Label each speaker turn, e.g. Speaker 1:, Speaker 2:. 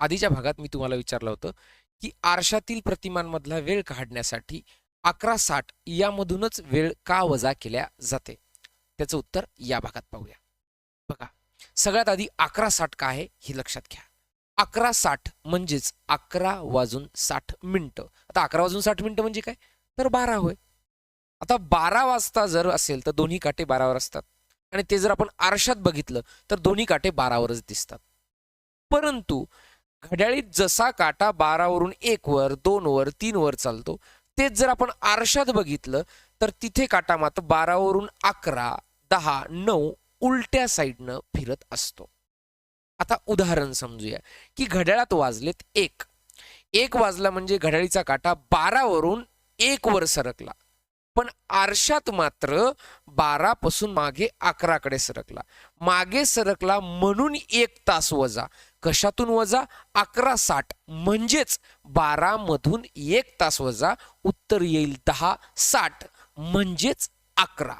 Speaker 1: आधीच्या भागात मी तुम्हाला विचारलं होतं की आरशातील प्रतिमांमधला वेळ काढण्यासाठी अकरा साठ यामधूनच वेळ का वजा केल्या जाते? त्याचं उत्तर या भागात पाहूया. बघा सगळ्यात आधी अकरा साठ काय आहे हे लक्षात घ्या. अकरा साठ म्हणजेच अकरा वाजून साठ मिनिटं. आता अकरा वाजून साठ मिनिटं म्हणजे काय? तर बारा होय. आता बारा वाजता जर असेल तर दोन्ही काटे बारावर असतात. आणि ते जर आपण आरशात बघितलं तर दोन्ही काटे बारावरच दिसतात. परंतु घड्याळीत जसा काटा बारावरून एक वर दोन वर तीन वर चालतो तेच जर आपण आरशात बघितलं तर तिथे काटा मात्र बारावरून अकरा दहा नऊ उलट्या साईडनं फिरत असतो. आता उदाहरण समजूया. की घड्याळात वाजलेत एक. एक वाजला म्हणजे घड्याळीचा काटा बारावरून एक वर सरकला. पण आरशात मात्र बारापासून मागे अकराकडे सरकला. मागे सरकला म्हणून एक तास वजा. कशातून वजा? अकरा साठ. म्हणजेच बारा मधून एक तास वजा. उत्तर येईल दहा साठ. म्हणजेच अकरा.